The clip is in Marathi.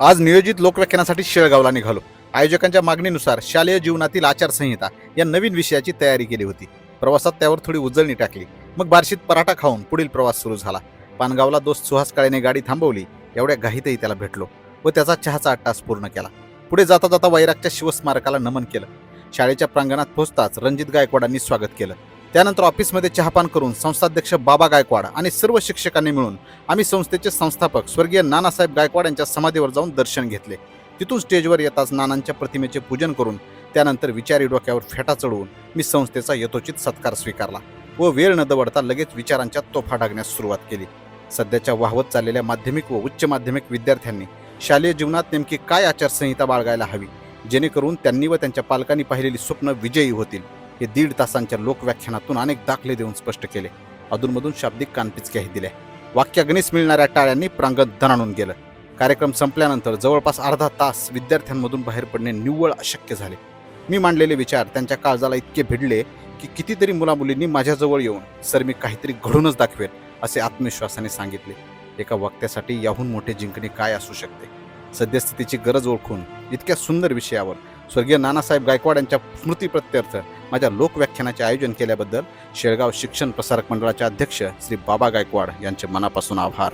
आज नियोजित लोकव्याख्यानासाठी शेळगावला निघालो. आयोजकांच्या मागणीनुसार शालेय जीवनातील आचारसंहिता या नवीन विषयाची तयारी केली होती. प्रवासात त्यावर थोडी उजळणी टाकली. मग बार्शीत पराठा खाऊन पुढील प्रवास सुरू झाला. पानगावला दोस्त सुहास काळेने गाडी थांबवली. एवढ्या घाईतही त्याला भेटलो व त्याचा चहाचा अट्टास पूर्ण केला. पुढे जाता जाता वैरागच्या शिवस्मारकाला नमन केलं. शाळेच्या प्रांगणात पोहोचताच रणजित गायकवाडांनी स्वागत केलं. त्यानंतर ऑफिसमध्ये चहापान करून संस्थाध्यक्ष बाबा गायकवाड आणि सर्व शिक्षकांनी मिळून आम्ही संस्थेचे संस्थापक स्वर्गीय नानासाहेब गायकवाड यांच्या समाधीवर जाऊन दर्शन घेतले. तिथून स्टेजवर येताच नानांच्या प्रतिमेचे पूजन करून त्यानंतर विचारी डोक्यावर फेटा चढवून मी संस्थेचा यथोचित सत्कार स्वीकारला व वेळ न दवडता लगेच विचारांच्या तोफा डागण्यास सुरुवात केली. सध्याच्या वाहवत चाललेल्या माध्यमिक व उच्च माध्यमिक विद्यार्थ्यांनी शालेय जीवनात नेमकी काय आचारसंहिता बाळगायला हवी? जेणेकरून त्यांनी व त्यांच्या पालकांनी पाहिलेली स्वप्न विजयी होतील. हे दीड तासांच्या लोकव्याख्यानातून अनेक दाखले देऊन स्पष्ट केले. अधूनमधून शाब्दिक कानपिचक्याही दिल्या वाक्यागणिस मिळणाऱ्या टाळ्यांनी प्रांगण दणाणून गेलं. कार्यक्रम संपल्यानंतर जवळपास अर्धा तास विद्यार्थ्यांमधून बाहेर पडणे निव्वळ अशक्य झाले. मी मांडलेले विचार त्यांच्या काळजाला इतके भिडले की कितीतरी मुलामुलींनी माझ्याजवळ येऊन सर मी काहीतरी घडूनच दाखवेल असे आत्मविश्वासाने सांगितले. एका वक्त्यासाठी याहून मोठे जिंकणे काय असू शकते? सद्यस्थितीची गरज ओळखून इतक्या सुंदर विषयावर स्वर्गीय नानासाहेब गायकवाड यांच्या स्मृतीप्रत्यर्थ माझ्या लोकव्याख्यानाचे आयोजन केल्याबद्दल शेळगाव शिक्षण प्रसारक मंडळाचे अध्यक्ष श्री बाबा गायकवाड यांचे मनापासून आभार.